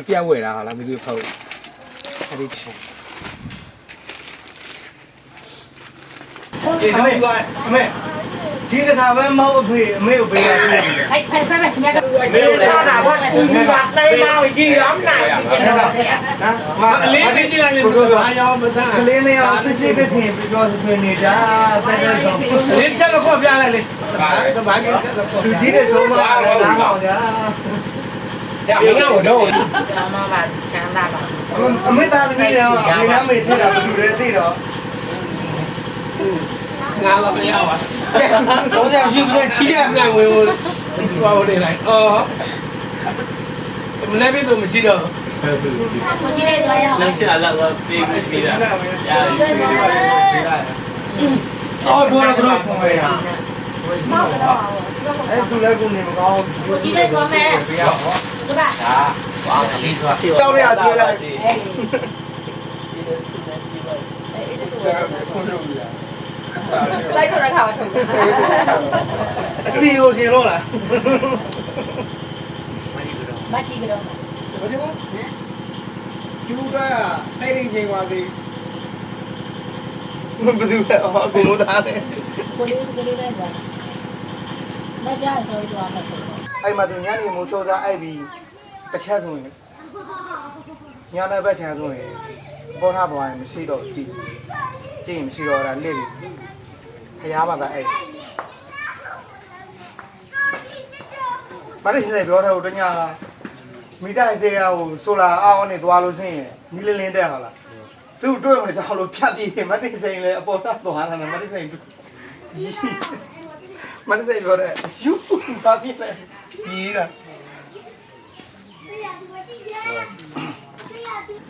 အပြတ်ဝယ်တာဟာလားမသိဘူးဟုတ်အဲ့ဒီချင်းကျေတော့ယူအမေဒီတစ်ခါပဲမဟုတ်အဖေအမေကိုပေးရပြီဟဲ့ဟဲ့ဖဲဖဲညကမေကိုလည်းတာဘာဦးကြီးကတိတ်မောင်ကြီးရမ်းနိုင်နော်မအလေးသိကြလားလေဘာရောမစားကလေးနဲ့အောင်ချစ်ချစ်ကခင်ပြီးတော့ဆွေးနေတာတဲ့တဲ့ဆောင်လေးချက်တော့ပြလိုက်လေဘာဘာကြီးချက်တော့သူကြီးတဲ့ဆုံးမလည်းနားအောင်ညာညမင်းက တော့တော့အမပါကျန်တာပါအမေသားသမီးတွေကအမေနားမေချစ်တာဘယ်သူလဲသိတော့ငါတော့မရပါတော့ကြရှိပြချီးရနိုင်ဝင်ဝင်ဟိုနေလိုက်အော်မနေ့ကတော့မရှိတော့ကိုကြီးလေးသွားရအောင်လက်ရှိအလောက်တော့ပေးပြီးပြီးတာအော်ဘောရကတော့ဖုန်းရမောက်တော့အဲသူလည်းကိုနေမကောင်းကိုကြီးလေးသွားမယ် ပြရဟောသူကဘာကလေးတော့ကြောက်ရတွေ့လိုက်လိုက်တော့ရခါထုတ်အစီကိုရှင်လို့လားမချီကတော့ဘာလို့ကျူကစိတ်ရင်းချိန်ပါသေးဘယ်သူလဲဟောကိုလို့သားတယ်ကိုလေးကိုလေးလိုက်သွားလက်ကြဆိုတော့မဆိုတော့အဲ့မှာသူညနေမိုးချိုးစားအဲ့ပြီး တစ်ချက်ဆိုရင်ညနေဘက်ချမ်းဆိုရင်ပေါ်ထားသွားရင်မရှိတော့ကြည့်ကြည့်ရင်မရှိတော့တာလစ်ပြီဖျားမှသာအဲ့ဘာလို့စနေပြောထားလို့တညာမိတိုင်းစေရဟိုဆိုလာအောင်းနေသွားလို့ဆင်းရင်မီးလင်းလင်းတက်ဟာလားသူ့တွေ့မှကြောက်လို့ဖြတ်ပြီးမတိစိန်လေအပေါ်သားသွားတာမတိစိန်မတိစိန်ပြောတဲ့ယူဘာဖြစ်လဲကြီး လားက